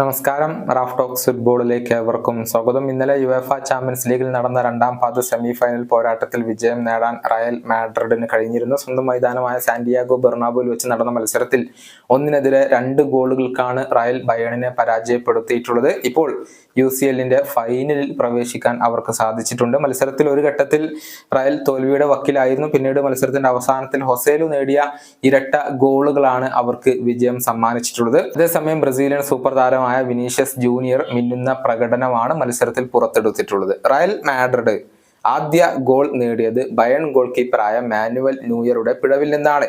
നമസ്കാരം. Raf talks ഫുട്ബോളിലേക്ക് ഏവർക്കും സ്വാഗതം. ഇന്നലെ യുഎഫ ചാമ്പ്യൻസ് ലീഗിൽ നടന്ന രണ്ടാം പാദ സെമി ഫൈനൽ പോരാട്ടത്തിൽ വിജയം നേടാൻ റയൽ മാഡ്രിഡിന് കഴിഞ്ഞിരുന്നു. സ്വന്തം മൈതാനമായ സാന്റിയാഗോ ബെർണാബോയിൽ വെച്ച് നടന്ന മത്സരത്തിൽ ഒന്നിനെതിരെ രണ്ട് ഗോളുകൾക്കാണ് റയൽ ബയണിനെ പരാജയപ്പെടുത്തിയിട്ടുള്ളത്. ഇപ്പോൾ യു സി എല്ലിന്റെ ഫൈനലിൽ പ്രവേശിക്കാൻ അവർക്ക് സാധിച്ചിട്ടുണ്ട്. മത്സരത്തിൽ ഒരു ഘട്ടത്തിൽ റയൽ തോൽവിയുടെ വക്കിലായിരുന്നു. പിന്നീട് മത്സരത്തിന്റെ അവസാനത്തിൽ ഹൊസേലു നേടിയ ഇരട്ട ഗോളുകളാണ് അവർക്ക് വിജയം സമ്മാനിച്ചിട്ടുള്ളത്. അതേസമയം ബ്രസീലിയൻ സൂപ്പർ താരമായ വിനീഷ്യസ് ജൂനിയർ മിന്നുന്ന പ്രകടനമാണ് മത്സരത്തിൽ പുറത്തെടുത്തിട്ടുള്ളത്. റയൽ മാഡ്രിഡ് ആദ്യ ഗോൾ നേടിയത് ബയൺ ഗോൾ കീപ്പറായ മാനുവൽ ന്യൂയറുടെ പിഴവിൽ നിന്നാണ്.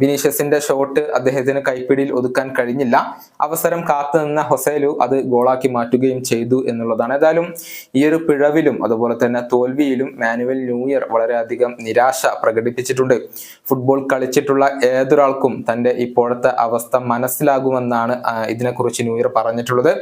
വിനീഷ്യസിന്റെ ഷോട്ട് അദ്ദേഹത്തിന് കൈപ്പിടിയിൽ ഒതുക്കാൻ കഴിഞ്ഞില്ല. അവസരം കാത്തുനിന്ന ഹൊസേലു അത് ഗോളാക്കി മാറ്റുകയും ചെയ്തു എന്നുള്ളതാണ്. ഏതായാലും ഈ ഒരു പിഴവിലും അതുപോലെ തന്നെ തോൽവിയിലും മാനുവൽ ന്യൂയർ വളരെയധികം നിരാശ പ്രകടിപ്പിച്ചിട്ടുണ്ട്. ഫുട്ബോൾ കളിച്ചിട്ടുള്ള ഏതൊരാൾക്കും തന്റെ ഇപ്പോഴത്തെ അവസ്ഥ മനസ്സിലാകുമെന്നാണ് ഇതിനെക്കുറിച്ച് ന്യൂയർ പറഞ്ഞിട്ടുള്ളത്.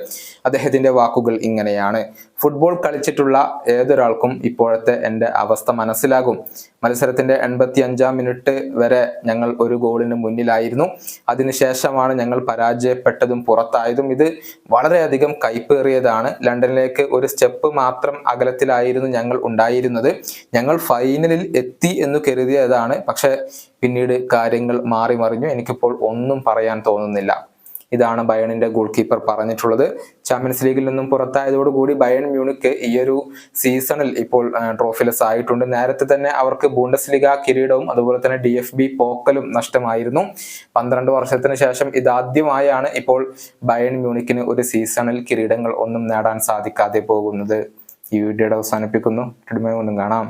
അദ്ദേഹത്തിന്റെ വാക്കുകൾ ഇങ്ങനെയാണ്. ഫുട്ബോൾ കളിച്ചിട്ടുള്ള ഏതൊരാൾക്കും ഇപ്പോഴത്തെ എന്റെ അവസ്ഥ മനസ്സിലാകും. മത്സരത്തിന്റെ എൺപത്തി അഞ്ചാം മിനിറ്റ് വരെ ഞങ്ങൾ ഒരു ഗോളിന് മുന്നിലായിരുന്നു. അതിനുശേഷമാണ് ഞങ്ങൾ പരാജയപ്പെട്ടതും പുറത്തായതും. ഇത് വളരെയധികം കൈപ്പേറിയതാണ്. ലണ്ടനിലേക്ക് ഒരു സ്റ്റെപ്പ് മാത്രം അകലത്തിലായിരുന്നു ഞങ്ങൾ ഉണ്ടായിരുന്നത്. ഞങ്ങൾ ഫൈനലിൽ എത്തി എന്ന് കരുതിയതാണ്. പക്ഷെ പിന്നീട് കാര്യങ്ങൾ മാറി മറിഞ്ഞു. എനിക്കിപ്പോൾ ഒന്നും പറയാൻ തോന്നുന്നില്ല. ഇതാണ് ബയണിന്റെ ഗോൾ കീപ്പർ പറഞ്ഞിട്ടുള്ളത്. ചാമ്പ്യൻസ് ലീഗിൽ നിന്നും പുറത്തായതോടുകൂടി ബയൺ മ്യൂണിക്ക് ഈ ഒരു സീസണിൽ ഇപ്പോൾ ട്രോഫിലെസ് ആയിട്ടുണ്ട്. നേരത്തെ തന്നെ അവർക്ക് ബൂണ്ടസ് ലീഗ കിരീടവും അതുപോലെ തന്നെ ഡി എഫ് ബി പോക്കലും നഷ്ടമായിരുന്നു. പന്ത്രണ്ട് വർഷത്തിന് ശേഷം ഇതാദ്യമായാണ് ഇപ്പോൾ ബയൺ മ്യൂണിക്കിന് ഒരു സീസണിൽ കിരീടങ്ങൾ ഒന്നും നേടാൻ സാധിക്കാതെ പോകുന്നത്. ഈ വീഡിയോയുടെ അവസാനിപ്പിക്കുന്നു. ഒന്നും കാണാം.